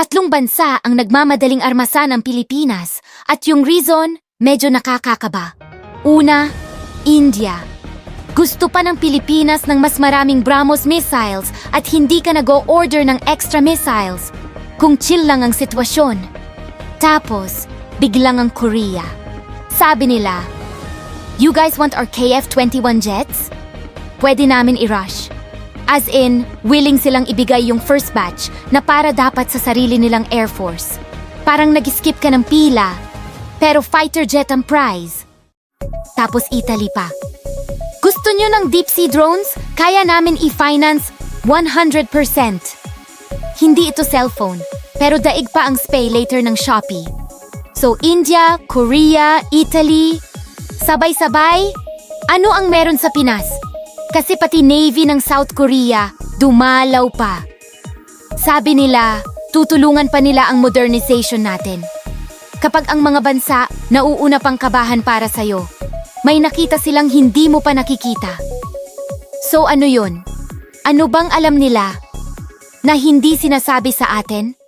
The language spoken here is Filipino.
Tatlong bansa ang nagmamadaling armasan ng Pilipinas at yung reason, medyo nakakakaba. Una, India. Gusto pa ng Pilipinas ng mas maraming BrahMos missiles at hindi ka nag-o-order ng extra missiles kung chill lang ang sitwasyon. Tapos, biglang ang Korea. Sabi nila, You guys want our KF-21 jets? Pwede namin i-rush. As in, willing silang ibigay yung first batch na para dapat sa sarili nilang Air Force. Parang nag-skip ka ng pila, pero fighter jet ang prize. Tapos Italy pa. Gusto nyo ng deep sea drones? Kaya namin i-finance 100%. Hindi ito cellphone, pero daig pa ang spay later ng Shopee. So India, Korea, Italy, sabay-sabay, ano ang meron sa Pinas? Kasi pati Navy ng South Korea, dumalaw pa. Sabi nila, tutulungan pa nila ang modernization natin. Kapag ang mga bansa nauuna pang kabahan para sa'yo, may nakita silang hindi mo pa nakikita. So ano yun? Ano bang alam nila na hindi sinasabi sa atin?